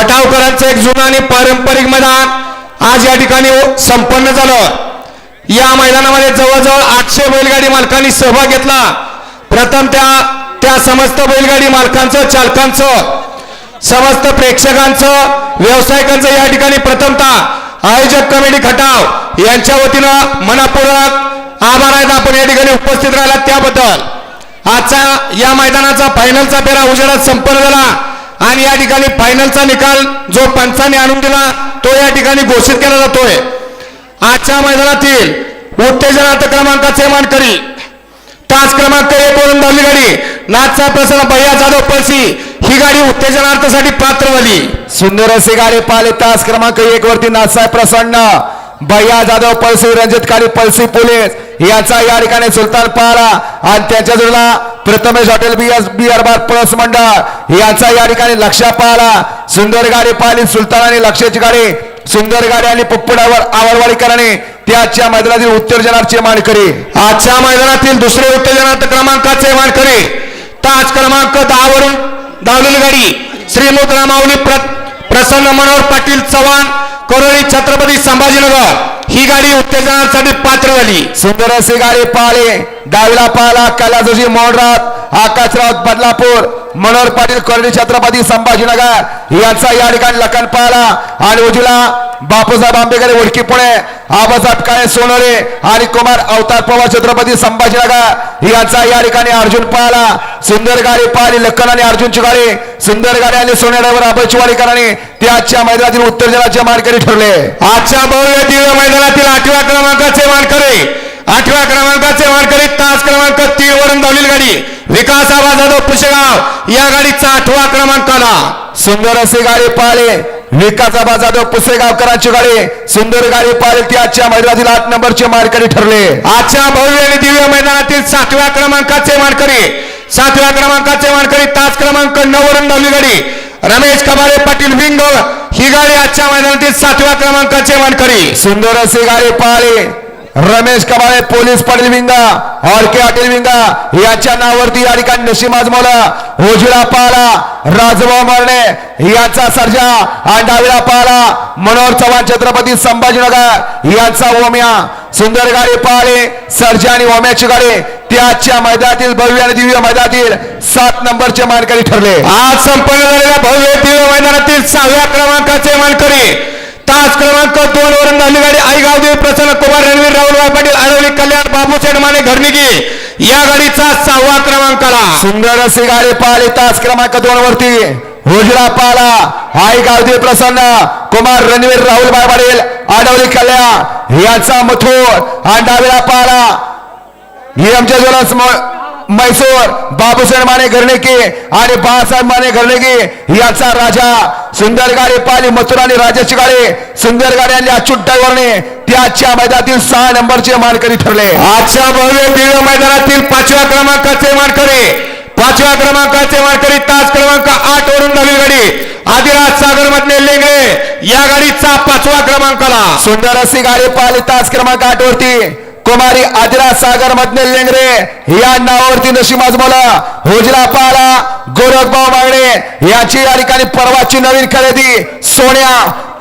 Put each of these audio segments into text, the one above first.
खटावकरांचं एक जुनं आणि पारंपरिक मैदान आज या ठिकाणी हो- संपन्न झालं. या मैदानामध्ये जवळजवळ आठशे बैलगाडी मालकांनी सहभाग घेतला. प्रथम त्या त्या समस्त बैलगाडी मालकांचं चालकांचं समस्त प्रेक्षकांचं व्यावसायिकांचं या ठिकाणी प्रथमतः आयोजक कमिटी खटाव यांच्या वतीनं मनापूर्वक आभार आहेत. आपण या ठिकाणी उपस्थित राहिला त्याबद्दल. आजचा या मैदानाचा फायनलचा फेरा उजेडात संपन्न झाला. आणि या ठिकाणी फायनलचा निकाल जो पंचाने आणून दिला तो या ठिकाणी घोषित केला जातोय. आजच्या मैदानातील उत्तेजनार्थ क्रमांकाचे मानकरी तास क्रमांक एक वरून धावली गाडी नाथचा प्रसन्न भैया जाधव पळसी ही गाडी उत्तेजनार्थासाठी पात्र झाली. सुंदर असे गाडी पाहिले तास क्रमांक एक वरती नाथसाहेब प्रसन्न भैया जाधव पळसी रंजित काळी पळसी पोलीस याचा या ठिकाणी सुलतान पाहला आणि त्याच्या जोडला Prathamesh hotel B S B अरबार पळस मंडळ. याचा या ठिकाणी लक्ष पाहिला. सुंदर गाडी पाहिली सुलतान आणि लक्षाची गाडी. सुंदर गाडी आणि पप्पुडावर आवडवाडीकरांनी त्याच्या मैदानातील उत्तेजनाचे मानकरी. आजच्या मैदानातील दुसरे उत्तेजनार्थ क्रमांकाचे मानकरी. ताज क्रमांक दहा वरून धावलेली गाडी. श्रीमुद्रा रामावली प्रसन्न मनोहर पाटील चव्हाण करोळी छत्रपती संभाजीनगर. ही गाडी उत्तेजनासाठी पात्र झाली. सुंदर असे गाडी पाहले डावीला पाहिला कैलासजी मोडरात आकाशराव बदलापूर. मनोहर पाटील कॉलनी छत्रपती संभाजीनगर यांचा या ठिकाणी लखन पाहिला आणि उजवीला बापूसाहेब आंबेकर ओळखी पुणे आबासाहेब काळे सोनोरे आणि कुमार अवतार पवार छत्रपती संभाजीनगर यांचा या ठिकाणी अर्जुन पाहिला सुंदर गाडी पाहिली लखन आणि अर्जुनची गाडी. सुंदर गाडी आणि सोनेड्यावर ते आजच्या मैदानातील उत्तेजनाचे मानकरी ठरले. आजच्या भव्य दिव्य मैदानातील आठव्या क्रमांकाचे मानकरी आठव्या क्रमांकाचे मानकरी तीन वरून धावलेली गाडी. विकास आबा जाधव पुशेगाव. या गाडीचा आठवा क्रमांक आला सुंदर असे गाडी पाहिले विकासाबा जाधव पुसेगावकरांची गाडी. सुंदर गाडी पाहिले ती आजच्या मैदानातील आठ नंबरचे मारकरी ठरले. आजच्या भव्य आणि दिव्य मैदानातील सातव्या क्रमांकाचे मानकरी. सातव्या क्रमांकाचे मानकरी. तास क्रमांक नऊ वरून धावली गाडी. रमेश कबारे पाटील विंग ही गाडी आजच्या मैदानातील सातव्या क्रमांकाचे मानकरी. सुंदर असे गाडी पाहिले रमेश कबाळे पोलीस पाटील विंगा और के पाटील विंगा याच्या नावावरती या ठिकाणी नशीब आजमोला उजवीला पाहला राजभाऊ मरणे याचा सर्जा आणि पाहला मनोहर चव्हाण छत्रपती संभाजीनगर याचा ओम्या. सुंदर गाडी पाहले सर्जा आणि ओम्याची गाडी. त्याच्या मैदानातील भव्य आणि दिव्य मैदानातील सात नंबरचे मानकरी ठरले. आज संपन्न झालेल्या भव्य दिव्य मैदानातील सहाव्या क्रमांकाचे मानकरी तास क्रमांक दोन वरून धावली गाडी आई गावदेवी प्रसन्न कुमार रणवीर राहुलभाई पाटील आळवली कल्याण बाबू माने घरनिकी या गाडीचा सहावा क्रमांक आला सुंदर अशी गाडी पाहिली तास क्रमांक दोन वरती. उजळा पाला आई गावदेवी प्रसन्न कुमार रणवीर राहुल बाय पाटील आडवली कल्याण. याचा मथुर आणि डावीला पाला एमच्या जोरास मैसूर बाबूसाहेब माने घरणेकी आणि बाळासाहेब माने घरणेकी याचा राजा सुंदर गाडी पाहिली मथुर आणि राजाची गाडी सुंदर गाडी आणि अच्युत ड्रायव्हरने त्याच्या मैदानातील सहा नंबरचे मानकरी ठरले. आजच्या भव्य दिव्य मैदानातील पाचव्या क्रमांकाचे मानकरी पाचव्या क्रमांकाचे मानकरी तास क्रमांक आठ वरून धावली गाडी आदिराज सागर मधले लेंगरे या गाडीचा पाचवा क्रमांक आला सुंदर अशी गाडी पाहिली तास क्रमांक आठ वरती. कुमारी आदिरा सागर मधने लेंगरे या नावावरती नशीब बोला होजला पाला गोरखभाऊ मागणे. याची या ठिकाणी परवाची नवीन खरेदी सोन्या.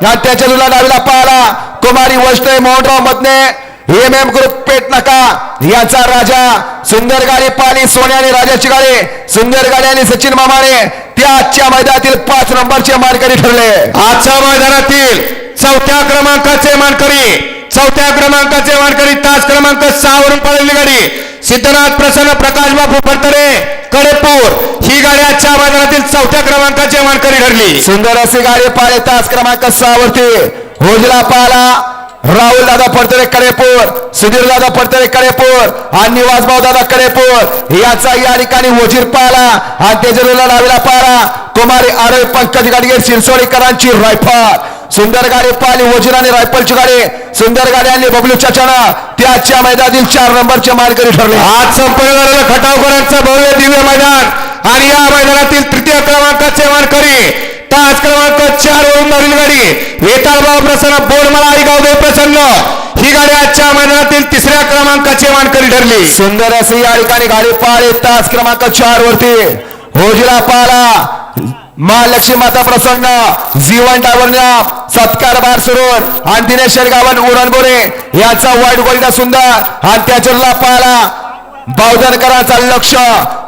या त्याच्या तुला डावीला पाला कुमारी Vaishnav Mohanrao Madhane. M M group पेट नका. याचा राजा सुंदर गाडी पाली सोन्या आणि राजाची गाडी. सुंदर गाडी आणि सचिन मामाने. त्या आजच्या मैदानातील पाच नंबरचे मानकरी ठरले. आजच्या मैदानातील चौथ्या क्रमांकाचे मानकरी चौथ्या क्रमांकाचे वारकरी तास क्रमांक सहा वरून पळवली गाडी. सिद्धनाथ प्रसन्न प्रकाश बापू फडतरे कडेपूर. ही गाडी आजच्या बाजारातील चौथ्या क्रमांकाचे वारकरी ठरली. सुंदर अशी गाडी पाहिले तास क्रमांक सहा वरती. होजला पाला राहुल दादा पडतरे कडेपूर. सुधीर दादा पडतरे कडेपूर. आणि निवासभाऊ दादा कडेपूर. याचा या ठिकाणी वजीर पाला आणि त्याच्या लावेला पाला. कुमारी आरोप पंकज गाडगे शिरसोडीकरांची रायफल. सुंदर गाडी पाहिली वजीर आणि रायफलची गाडी. सुंदर गाडी आणि बबलू चाचाना. त्याच्या मैदानातील चार नंबरचे मानकरी ठरले. आज संपन्न झालेलं खटावकरांचं भव्य दिव्य मैदान. आणि या मैदानातील तृतीय क्रमांकाचे मानकरी तास क्रमांक चार वरून धावलेली गाडी वेताळबाब प्रसन्न बोरमला आई गावदेव प्रसन्न. ही गाडी आजच्या मैदानातील तिसऱ्या क्रमांकाचे मानकरी ठरली. सुंदर अशी या ठिकाणी गाडी पाहिली तास क्रमांक चार वरती होजीला पाला महालक्ष्मी माता प्रसन्न जीवन टावरण्या सत्कार बार सुरून आणि दिनेश शेरगावन उरणबोरे याचा वाईट गोळीला सुंदर आणि त्याच्या पाहिला बावधनकरांचा लक्ष.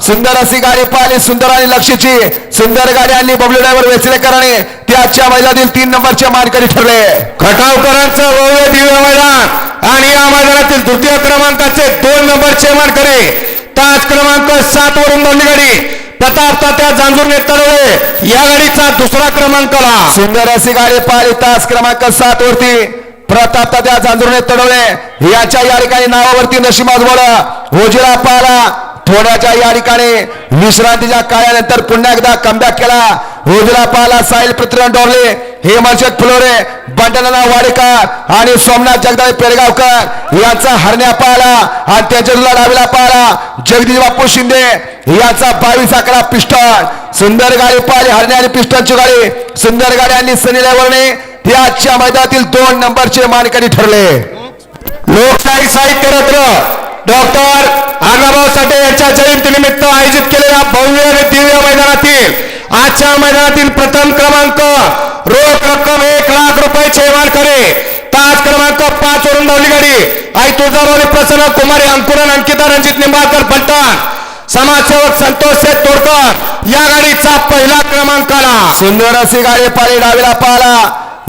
सुंदर अशी गाडी पाहिली सुंदर आणि लक्षची. सुंदर गाडी आणली बबलू ड्रायव्हर वेचलेकरांनी त्याच्या मैदानातील तीन नंबरचे मानकरी ठरले. खटावकरांचं भव्य दिव्य मैदान. आणि या मैदानातील तृतीय क्रमांकाचे दोन नंबरचे मानकरी. ताज क्रमांक सात वरून दोन्ही गाडी प्रताप तात्या जांजूर तळवे या गाडीचा दुसरा क्रमांकाला सुंदर अशी गाडी पाहिली तास क्रमांक सात वरती. प्रताप तात्या जांजुर्णे तडवले याच्या या ठिकाणी नावावरती नशिमाज बोला होजिरा पाला थोड्याच्या या ठिकाणी विश्रांतीच्या काळानंतर पुन्हा एकदा कमबॅक केला. ओजिरा पाला साहिल पृथ्वीराज डोरले. हेमलशेठ फुलोरे बंडलना वाडेकर आणि सोमनाथ जगदाळे पेडगावकर यांचा हरण्या पाहिला आणि त्याच्या डावीला पाहिला जगदीश बापू शिंदे याचा बावीस अकरा पिस्टन. सुंदर गाडी पाहिली हरण्या आणि पिस्टनची गाडी. सुंदर गाडी आणि सनी लेवरने आजच्या मैदानातील दोन नंबरचे मानकरी ठरले. लोकशाही साहित्य रत्न डॉक्टर अण्णाभाऊ साठे यांच्या जयंतीनिमित्त आयोजित केलेल्या भव्य आणि दिव्य मैदानातील आजच्या मैदानातील प्रथम क्रमांक रोख रक्कम एक लाख रुपयाचे करे. ताज क्रमांक पाच वरून धावली गाडी. आई तुळजाभवानी प्रसन्न कुमारी अंकुरन अंकिता रणजित निंबाळकर पलटण. समाजसेवक संतोष शेठ तोडकर. या गाडीचा पहिला क्रमांक आला. सुंदर अशी गाडी पाळी डावीला पाहिला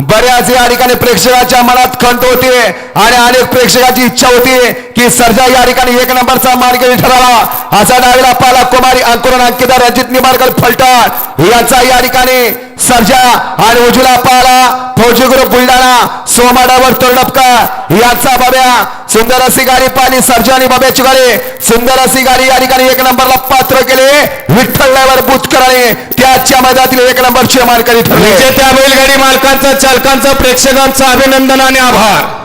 बऱ्याच या ठिकाणी प्रेक्षकाच्या मनात खंत होती आणि अनेक प्रेक्षकाची इच्छा होती की सर्जा या ठिकाणी एक नंबरचा मार्गेरी ठरावा असा डावीला पाहिला कुमारी अंकुरन अंकिता रणजित निंबाळकर फलटण याचा या ठिकाणी सर्जा आणि उजला पाला फौजी ग्रुप बुलढाणा सोमाडावर तोरडपकर याचा बाब्या सुंदर अशी गाडी पाहिली सर्जा आणि बाब्याची गाडी. सुंदर अशी गाडी या ठिकाणी एक नंबरला पात्र केले. विठ्ठल ड्रायव्हर बुचकराने त्याच्या मैदानातील एक नंबरचे मानकरी ठरले. त्या बैलगाडी मालकांचं चालकांचं प्रेक्षकांचा अभिनंदन आणि आभार.